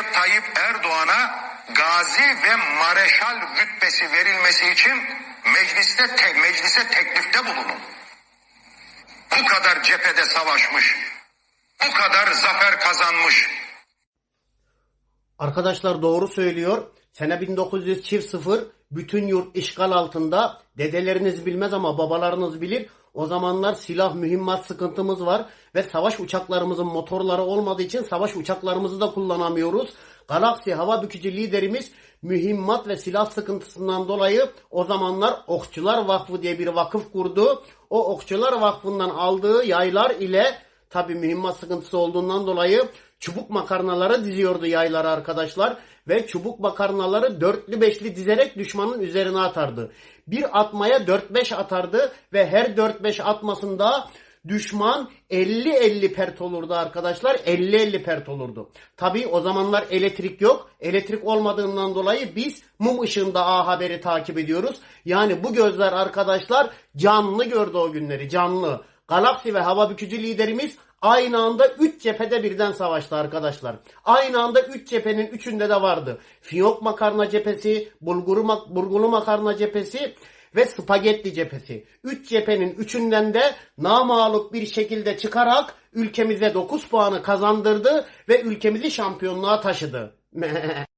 Recep Tayyip Erdoğan'a gazi ve mareşal rütbesi verilmesi için mecliste te- meclise teklifte bulunun. Bu kadar cephede savaşmış, bu kadar zafer kazanmış, Arkadaşlar doğru söylüyor. Sene 1900 çift sıfır bütün yurt işgal altında. Dedeleriniz bilmez ama babalarınız bilir. O zamanlar silah mühimmat sıkıntımız var ve savaş uçaklarımızın motorları olmadığı için savaş uçaklarımızı da kullanamıyoruz. Galaksi hava bükücü liderimiz mühimmat ve silah sıkıntısından dolayı o zamanlar Okçular Vakfı diye bir vakıf kurdu. O Okçular Vakfı'ndan aldığı yaylar ile tabi mühimmat sıkıntısı olduğundan dolayı çubuk makarnaları diziyordu yaylara arkadaşlar. Ve çubuk makarnaları dörtlü beşli dizerek düşmanın üzerine atardı. Bir atmaya 4-5 atardı ve her 4-5 atmasında düşman 50-50 pert olurdu arkadaşlar. 50-50 pert olurdu. Tabi o zamanlar elektrik yok. Elektrik olmadığından dolayı biz mum ışığında A Haber'i takip ediyoruz. Yani bu gözler arkadaşlar canlı gördü o günleri canlı. Galaksi ve hava bükücü liderimiz aynı anda 3 cephede birden savaştı arkadaşlar. Aynı anda 3 cephenin 3'ünde de vardı. Fiyok makarna cephesi, bulguru mak burgulu makarna cephesi ve spagetti cephesi. 3 cephenin 3'ünden de namağlup bir şekilde çıkarak ülkemize 9 puanı kazandırdı ve ülkemizi şampiyonluğa taşıdı.